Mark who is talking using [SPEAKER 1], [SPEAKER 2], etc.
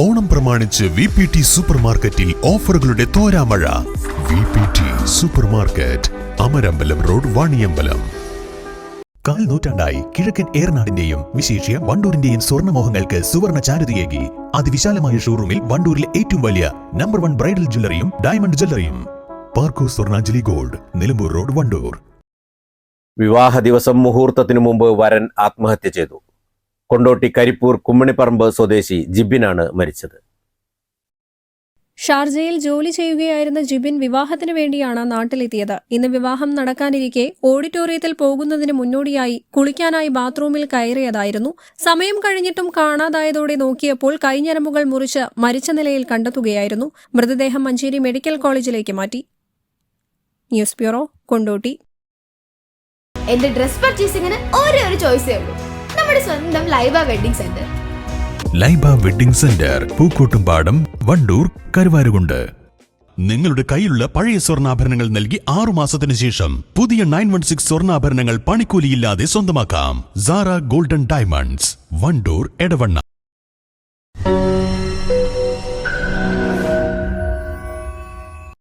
[SPEAKER 1] ഓണം പ്രമാണിച്ച് V P T super മാർക്കറ്റിൽ ഓഫറുകളുടെ തോരാമഴ. V P T super market Amarambalam road Vaniyambalam. കാൽ നൂറ്റാണ്ടായി കിഴക്കൻ ഏറനാടിന്റെയും വിശേഷ്യ വണ്ടൂരിന്റെയും സ്വർണമോഹങ്ങൾക്ക് സുവർണ ചാരുതയേകി അതിവിശാലമായ ഷോറൂമിൽ വണ്ടൂരിലെ ഏറ്റവും വലിയ നമ്പർ വൺ ബ്രൈഡൽ ജ്വല്ലറിയും diamond ജ്വല്ലറിയും. Parco Swarnanjali gold Nilambur road Vandoor.
[SPEAKER 2] വിവാഹ ദിവസം മുഹൂർത്തത്തിനു മുമ്പ് വരൻ ആത്മഹത്യ ചെയ്തു. കൊണ്ടോട്ടി കരിപ്പൂർ കുമ്മണിപ്പറമ്പ് സ്വദേശി ജിബിനാണ് മരിച്ചത്.
[SPEAKER 3] ഷാർജയിൽ ജോലി ചെയ്യുകയായിരുന്ന ജിബിൻ വിവാഹത്തിന് വേണ്ടിയാണ് നാട്ടിലെത്തിയത്. ഇന്ന് വിവാഹം നടക്കാനിരിക്കെ ഓഡിറ്റോറിയത്തിൽ പോകുന്നതിന് മുന്നോടിയായി കുളിക്കാനായി ബാത്റൂമിൽ കയറിയതായിരുന്നു. സമയം കഴിഞ്ഞിട്ടും കാണാതായതോടെ നോക്കിയപ്പോൾ കൈഞ്ഞരമ്പുകൾ മുറിച്ച് മരിച്ച നിലയിൽ കണ്ടെത്തുകയായിരുന്നു. മൃതദേഹം മഞ്ചേരി മെഡിക്കൽ കോളേജിലേക്ക് മാറ്റി. News bureau Kondotty.
[SPEAKER 4] എന്റെ ഡ്രസ് പർച്ചേസിംഗിന് ഒരേ ഒരു ചോയ്സേ ഉള്ളൂ. നമ്മുടെ സ്വന്തം Laiba wedding centre.
[SPEAKER 1] Laiba wedding centre Pookkottumpadam Wandoor Karuvarakundu. നിങ്ങളുടെ കയ്യിലുള്ള പഴയ സ്വർണാഭരണങ്ങൾ നൽകി ആറു മാസത്തിന് ശേഷം പുതിയ നയൻ വൺ സിക്സ് സ്വർണാഭരണങ്ങൾ പണിക്കൂലിയില്ലാതെ സ്വന്തമാക്കാം. Zara golden diamonds Vandoor Edavanna.